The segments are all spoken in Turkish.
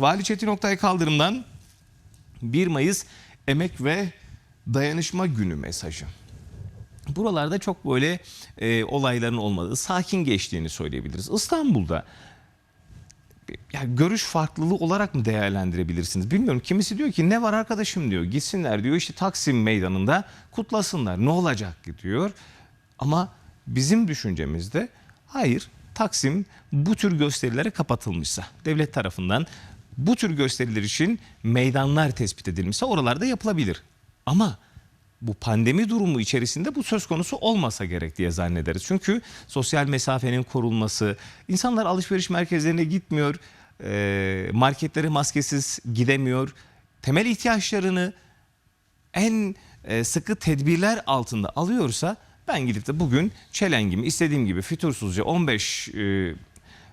Vali Çetin Oktay Kaldırım'dan 1 Mayıs Emek ve Dayanışma Günü mesajı. Buralarda çok böyle e, olayların olmadığı, sakin geçtiğini söyleyebiliriz. İstanbul'da ya görüş farklılığı olarak mı değerlendirebilirsiniz? Bilmiyorum. Kimisi diyor ki ne var arkadaşım diyor. Gitsinler diyor işte Taksim Meydanı'nda kutlasınlar. Ne olacak diyor. Ama bizim düşüncemizde hayır Taksim bu tür gösterilere kapatılmışsa devlet tarafından bu tür gösteriler için meydanlar tespit edilmişse oralarda yapılabilir. Ama bu pandemi durumu içerisinde bu söz konusu olmasa gerek diye zannederiz. Çünkü sosyal mesafenin korunması, insanlar alışveriş merkezlerine gitmiyor, e, marketlere maskesiz gidemiyor, temel ihtiyaçlarını en e, sıkı tedbirler altında alıyorsa ben gidip de bugün çelengimi istediğim gibi fütursuzca 15 e,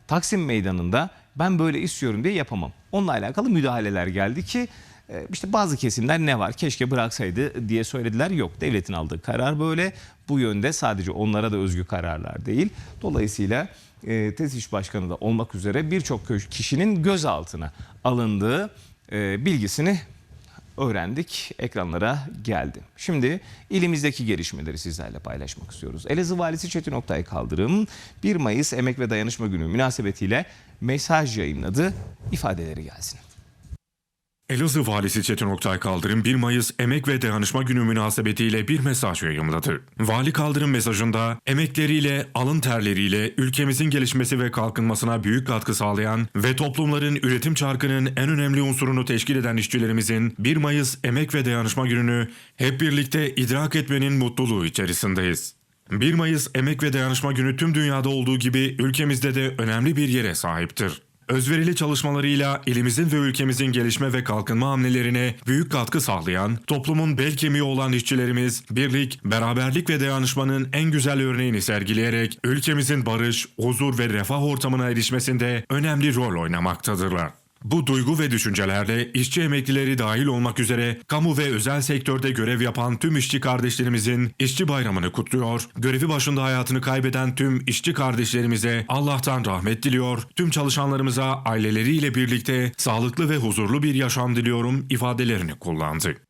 Taksim Meydanı'nda ben böyle istiyorum diye yapamam. Onunla alakalı müdahaleler geldi ki e, işte bazı kesimler ne var keşke bıraksaydı diye söylediler. Yok devletin aldığı karar böyle. Bu yönde sadece onlara da özgü kararlar değil. Dolayısıyla e, TESİŞ Başkanı da olmak üzere birçok kişinin gözaltına alındığı e, bilgisini öğrendik. Ekranlara geldi. Şimdi ilimizdeki gelişmeleri sizlerle paylaşmak istiyoruz. Elazığ Valisi Çetin Oktay Kaldırım 1 Mayıs Emek ve Dayanışma Günü münasebetiyle mesaj yayınladı. İfadeleri gelsin. Elazığ Valisi Çetin Oktay Kaldırım 1 Mayıs Emek ve Dayanışma Günü münasebetiyle bir mesaj yayımladı. Vali Kaldırım mesajında emekleriyle, alın terleriyle ülkemizin gelişmesi ve kalkınmasına büyük katkı sağlayan ve toplumların üretim çarkının en önemli unsurunu teşkil eden işçilerimizin 1 Mayıs Emek ve Dayanışma Günü'nü hep birlikte idrak etmenin mutluluğu içerisindeyiz. 1 Mayıs Emek ve Dayanışma Günü tüm dünyada olduğu gibi ülkemizde de önemli bir yere sahiptir. Özverili çalışmalarıyla ilimizin ve ülkemizin gelişme ve kalkınma hamlelerine büyük katkı sağlayan, toplumun bel kemiği olan işçilerimiz, birlik, beraberlik ve dayanışmanın en güzel örneğini sergileyerek ülkemizin barış, huzur ve refah ortamına erişmesinde önemli rol oynamaktadırlar. Bu duygu ve düşüncelerle işçi emeklileri dahil olmak üzere kamu ve özel sektörde görev yapan tüm işçi kardeşlerimizin işçi bayramını kutluyor, görevi başında hayatını kaybeden tüm işçi kardeşlerimize Allah'tan rahmet diliyor, tüm çalışanlarımıza aileleriyle birlikte sağlıklı ve huzurlu bir yaşam diliyorum ifadelerini kullandı.